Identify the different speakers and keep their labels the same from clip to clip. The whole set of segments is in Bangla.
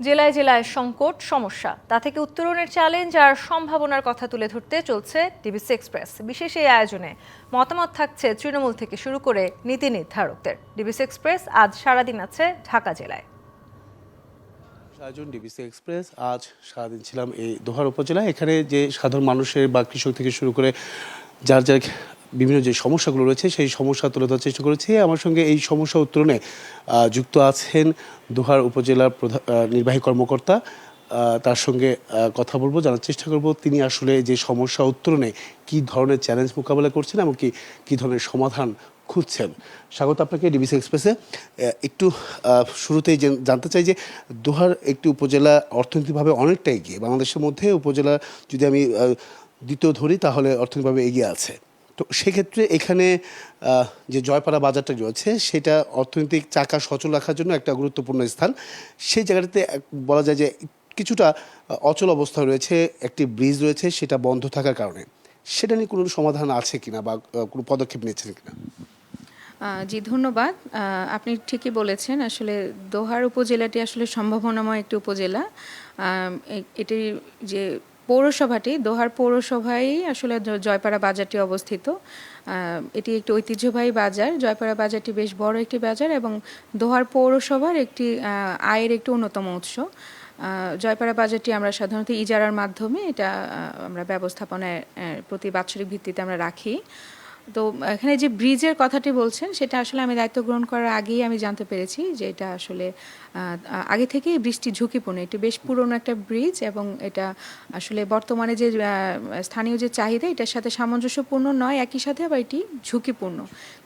Speaker 1: জেলায় জেলায় সংকট, সমস্যা। তা থেকে উত্তরণের চ্যালেঞ্জ আর সম্ভাবনার কথা তুলে ধরতে চলছে ডিবিসি এক্সপ্রেস বিশেষ এই আয়োজনে মতামত থাকছে তৃণমূল থেকে শুরু করে নীতি নির্ধারকদের। ডিবিসি এক্সপ্রেস আজ সারাদিন আছে ঢাকা জেলায়।
Speaker 2: আয়োজন ডিবিসি এক্সপ্রেস আজ সারাদিন ছিলাম এই দোহার উপজেলায়। এখানে যে সাধারণ মানুষের বা কৃষক থেকে শুরু করে যার যার বিভিন্ন যে সমস্যাগুলো রয়েছে, সেই সমস্যা তুলে ধরার চেষ্টা করেছি। আমার সঙ্গে এই সমস্যা উত্তরণে যুক্ত আছেন দোহার উপজেলার প্রধান নির্বাহী কর্মকর্তা। তার সঙ্গে কথা বলব, জানার চেষ্টা করব। তিনি আসলে যে সমস্যা উত্তরণে কি ধরনের চ্যালেঞ্জ মোকাবেলা করছেন, এমনকি কি ধরনের সমাধান খুঁজছেন। স্বাগত আপনাকে ডিবিসি এক্সপ্রেসে। একটু শুরুতেই জেন- জানতে চাই যে, দোহার একটি উপজেলা অর্থনৈতিকভাবে অনেকটা এগিয়ে, বাংলাদেশের মধ্যে উপজেলা যদি আমি দ্বিতীয় ধরি, তাহলে অর্থনৈতিকভাবে এগিয়ে আছে। তো সেক্ষেত্রে এখানে যে জয়পাড়া বাজারটা রয়েছে, সেটা অর্থনৈতিক চাকা সচল রাখার জন্য একটা গুরুত্বপূর্ণ স্থান। সেই জায়গাটাতে বলা যায় যে কিছুটা অচল অবস্থা রয়েছে, একটি ব্রিজ রয়েছে, সেটা বন্ধ থাকার কারণে। সেটা নিয়ে কোনো সমাধান আছে কিনা বা কোনো পদক্ষেপ নিয়েছেন কিনা?
Speaker 3: জি, ধন্যবাদ। আপনি ঠিকই বলেছেন, আসলে দোহার উপজেলাটি আসলে সম্ভাবনাময় একটি উপজেলা। এটি যে পৌরসভাটি, দোহার পৌরসভায় আসলে জয়পাড়া বাজারটি অবস্থিত। এটি একটি ঐতিহ্যবাহী বাজার। জয়পাড়া বাজারটি বেশ বড় একটি বাজার এবং দোহার পৌরসভার একটি আয়ের একটি অন্যতম উৎস। জয়পাড়া বাজারটি আমরা সাধারণত ইজারার মাধ্যমে এটা আমরা ব্যবস্থাপনায় প্রতি বাৎসরিক ভিত্তিতে আমরা রাখি। তো এখানে যে ব্রিজের কথাটি বলছেন, সেটা আসলে আমি দায়িত্ব গ্রহণ করার আগেই আমি জানতে পেরেছি যে এটা আসলে আগে থেকেই বৃষ্টি ঝুঁকিপূর্ণ। এটি বেশ পুরনো একটা ব্রিজ এবং এটা আসলে বর্তমানে যে স্থানীয় যে চাহিদা, এটার সাথে সামঞ্জস্যপূর্ণ নয়, একই সাথে আবার এটি ঝুঁকিপূর্ণ।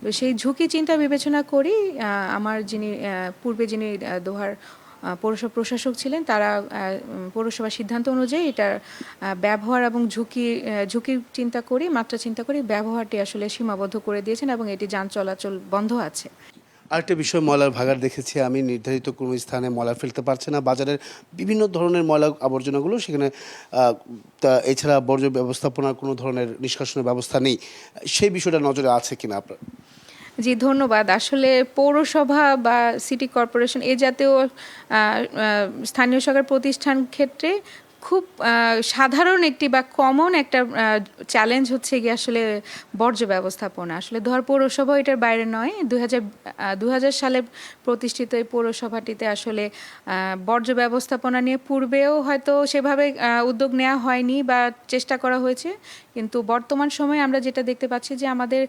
Speaker 3: তো সেই ঝুঁকি চিন্তা বিবেচনা করেই আমার যিনি পূর্বে যিনি দোহার পৌরসভা প্রশাসক ছিলেন তারা পৌরসভার সিদ্ধান্ত অনুযায়ী এটার ব্যবহার এবং ঝুঁকি আহ, ঝুঁকি চিন্তা করে মাত্রা চিন্তা করে ব্যবহারটি আসলে সীমাবদ্ধ করে দিয়েছেন এবং এটি যান চলাচল বন্ধ আছে।
Speaker 2: আরেকটা বিষয় ময়লার ভাগার দেখেছি আমি নির্ধারিত কোনো স্থানে ময়লা ফেলতে পারছে না। বাজারের বিভিন্ন ধরনের ময়লা আবর্জনাগুলো সেখানে এছাড়া বর্জ্য ব্যবস্থাপনার কোনো ধরনের নিষ্কাশনের ব্যবস্থা নেই। সেই বিষয়টা নজরে আছে কিনা আপনার?
Speaker 3: জি ধন্যবাদ। আসলে পৌরসভা বা সিটি কর্পোরেশন এ জাতীয় স্থানীয় সরকার প্রতিষ্ঠান ক্ষেত্রে খুব সাধারণ একটি বা কমন একটা চ্যালেঞ্জ হচ্ছে গিয়ে আসলে বর্জ্য ব্যবস্থাপনা। আসলে ধর পৌরসভা এটার বাইরে নয় দু হাজার সালে প্রতিষ্ঠিত এই পৌরসভাটিতে আসলে বর্জ্য ব্যবস্থাপনা নিয়ে পূর্বেও হয়তো সেভাবে উদ্যোগ নেওয়া হয়নি বা চেষ্টা করা হয়েছে। কিন্তু বর্তমান সময়ে আমরা যেটা দেখতে পাচ্ছি যে আমাদের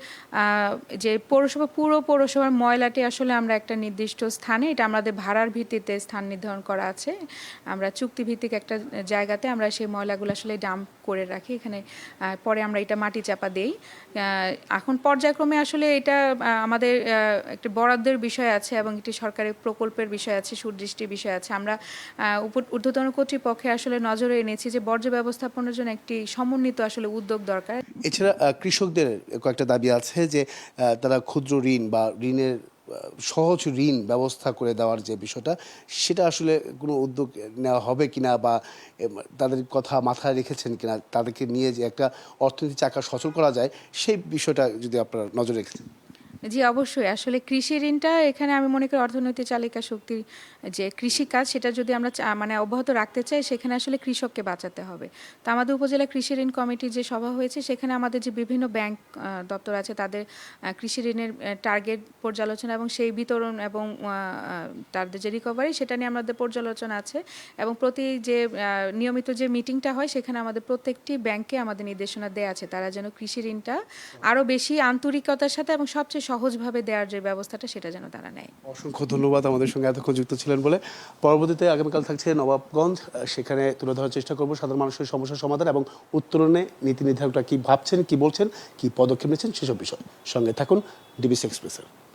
Speaker 3: যে পৌরসভা, পুরো পৌরসভার ময়লাটি আসলে আমরা একটা নির্দিষ্ট স্থানে, এটা আমাদের ভাড়ার ভিত্তিতে স্থান নির্ধারণ করা আছে। আমরা চুক্তিভিত্তিক একটা জায়গাতে আমরা সেই ময়লাগুলো আসলে ডাম্প করে রাখি। এখানে পরে আমরা এটা মাটি চাপা দেই। এখন পর্যায়ক্রমে আসলে এটা আমাদের একটি বরাদ্দের বিষয় আছে এবং একটি সরকারের প্রকল্পের বিষয় আছে, সুদৃষ্টির বিষয় আছে। আমরা ঊর্ধ্বতন কর্তৃপক্ষে আসলে নজরে এনেছি যে বর্জ্য ব্যবস্থাপনার জন্য একটি সমন্বিত আসলে উদ্যোগ দরকার।
Speaker 2: এছাড়া কৃষকদের কয়েকটা দাবি আছে যে তারা ক্ষুদ্র ঋণ বা ঋণের সহজ ঋণ ব্যবস্থা করে দেওয়ার যে বিষয়টা, সেটা আসলে কোনো উদ্যোগ নেওয়া হবে কিনা বা তাদের কথা মাথায় রেখেছেন কিনা, তাদেরকে নিয়ে যে একটা অর্থনীতি চাকা সচল করা যায়, সেই বিষয়টা যদি আপনারা নজর রেখেছেন।
Speaker 3: জি, অবশ্যই। আসলে কৃষি ঋণটা এখানে আমি মনে করি অর্থনৈতিক চালিকা শক্তির যে কৃষিকাজ সেটা যদি আমরা মানে অব্যাহত রাখতে চাই, সেখানে আসলে কৃষককে বাঁচাতে হবে। তো আমাদের উপজেলা কৃষি ঋণ কমিটির যে সভা হয়েছে, সেখানে আমাদের যে বিভিন্ন ব্যাংক দপ্তর আছে, তাদের কৃষি ঋণের টার্গেট পর্যালোচনা এবং সেই বিতরণ এবং তাদের যে রিকভারি সেটা নিয়ে আমাদের পর্যালোচনা আছে। এবং প্রতি যে নিয়মিত যে মিটিংটা হয়, সেখানে আমাদের প্রত্যেকটি ব্যাংকে আমাদের নির্দেশনা দেওয়া আছে, তারা যেন কৃষি ঋণটা আরও বেশি আন্তরিকতার সাথে এবং সবচেয়ে সহজভাবে দেওয়ার যে ব্যবস্থাটা, সেটা যেন তারা নেয়।
Speaker 2: অসংখ্য ধন্যবাদ আমাদের সঙ্গে এতক্ষণ যুক্ত ছিলেন বলে। পরবর্তীতে আগামীকাল থাকছে নবাবগঞ্জ। সেখানে তুলে ধরার চেষ্টা করব সাধারণ মানুষের সমস্যার সমাধান এবং উত্তরণে নীতি নির্ধারকরা কী ভাবছেন, কী বলছেন, কী পদক্ষেপ নিচ্ছেন, সেসব বিষয়। সঙ্গে থাকুন ডিবিসি এক্সপ্রেসের।